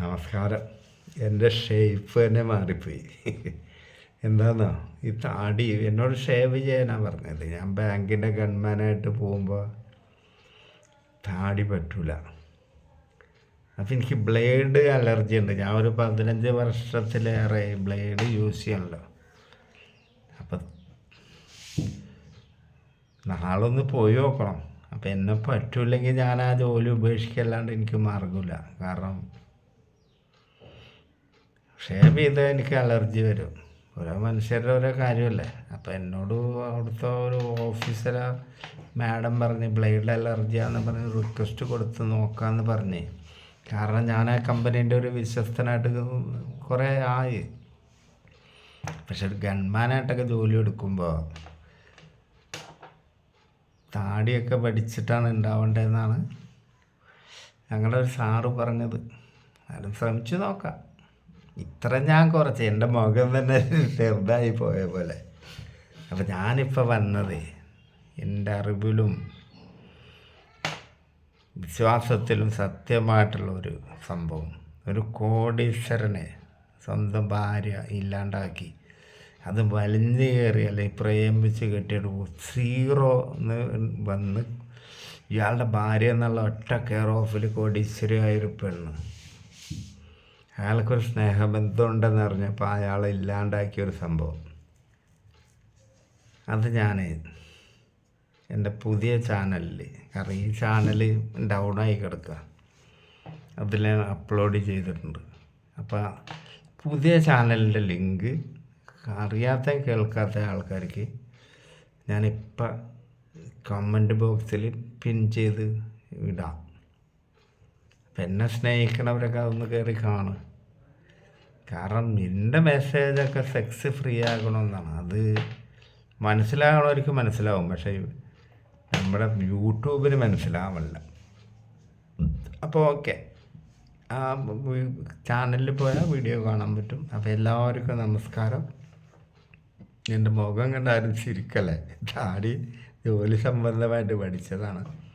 നമസ്കാരം. എന്റെ ഷേപ്പ് തന്നെ മാറിപ്പോയി. എന്താണെന്നോ ഈ താടി എന്നോട് ഷേവ് ചെയ്യാനാണ് പറഞ്ഞത്. ഞാൻ ബാങ്കിന്റെ ഗൺമാനായിട്ട് പോകുമ്പോൾ താടി പറ്റൂല. അപ്പം എനിക്ക് ബ്ലേഡ് അലർജി ഉണ്ട്. ഞാൻ ഒരു പതിനഞ്ച് വർഷത്തിലേറെ ബ്ലേഡ് യൂസ് ചെയ്യണല്ലോ അപ്പം നാളൊന്ന് പോയി നോക്കണം. അപ്പം എന്നെ പറ്റൂല്ലെങ്കിൽ ഞാൻ ആ ജോലി ഉപേക്ഷിക്കല്ലാണ്ട് എനിക്ക് മാർഗമില്ല കാരണം ഷേവ് ചെയ്താൽ എനിക്ക് അലർജി വരും. ഓരോ മനുഷ്യരുടെ ഓരോ കാര്യമല്ലേ? അപ്പോൾ എന്നോട് അവിടുത്തെ ഒരു ഓഫീസറെ മാഡം പറഞ്ഞ് ബ്ലേഡ് അലർജിയാണെന്ന് പറഞ്ഞ് റിക്വസ്റ്റ് കൊടുത്ത് നോക്കാമെന്ന് പറഞ്ഞ്. കാരണം ഞാൻ ആ കമ്പനീന്റെ ഒരു വിശ്വസ്തനായിട്ട് കുറേ ആയി. പക്ഷെ ഒരു ഗൺമാനായിട്ടൊക്കെ ജോലി എടുക്കുമ്പോൾ താടിയൊക്കെ പഠിച്ചിട്ടാണ് ഉണ്ടാവേണ്ടതെന്നാണ് ഞങ്ങളുടെ ഒരു സാറ് പറഞ്ഞത്. അതും ശ്രമിച്ചു നോക്കാം. ഇത്ര ഞാൻ കുറച്ച് എന്റെ മുഖം തന്നെ ചെറുതായി പോയ പോലെ. അപ്പം ഞാനിപ്പോൾ വന്നത് എന്റെ അറിവിലും വിശ്വാസത്തിലും സത്യമായിട്ടുള്ള ഒരു സംഭവം. ഒരു കോടീശ്വരനെ സ്വന്തം ഭാര്യ ഇല്ലാണ്ടാക്കി അത് വലിഞ്ഞു കയറി അല്ലെങ്കിൽ പ്രേമിച്ച് കെട്ടിയിട്ട് സീറോ എന്ന് വന്ന് ഇയാളുടെ ഭാര്യ എന്നുള്ള ഒറ്റ കെയർ ഓഫിൽ കോടീശ്വരിയായൊരു പെണ്ണ്. അയാൾക്കൊരു സ്നേഹബന്ധം ഉണ്ടെന്ന് അറിഞ്ഞപ്പോൾ അയാളെ ഇല്ലാണ്ടാക്കിയ ഒരു സംഭവം. അത് ഞാൻ എന്റെ പുതിയ ചാനലിൽ കാരണം ഈ ചാനൽ ഡൗണായി കിടക്കുക. അതിൽ അപ്ലോഡ് ചെയ്തിട്ടുണ്ട്. അപ്പോൾ പുതിയ ചാനലിന്റെ ലിങ്ക് അറിയാത്ത കേൾക്കാത്ത ആൾക്കാർക്ക് ഞാനിപ്പോൾ കമന്റ് ബോക്സിൽ പിൻ ചെയ്ത് ഇടാം. എന്നെ സ്നേഹിക്കണവരൊക്കെ അതൊന്ന് കയറി കാണും. കാരണം എന്റെ മെസ്സേജൊക്കെ സെക്സ് ഫ്രീ ആകണമെന്നാണ് അത് മനസ്സിലാകണവർക്ക് മനസ്സിലാവും. പക്ഷേ നമ്മുടെ യൂട്യൂബിന് മനസ്സിലാവില്ല അപ്പോൾ ഓക്കെ ആ ചാനലിൽ പോയാൽ വീഡിയോ കാണാൻ പറ്റും. അപ്പോൾ എല്ലാവർക്കും നമസ്കാരം. എന്റെ മുഖം കണ്ടാലും ചിരിക്കല്ലേ? താടി ജോലി സംബന്ധമായിട്ട് പഠിച്ചതാണ്.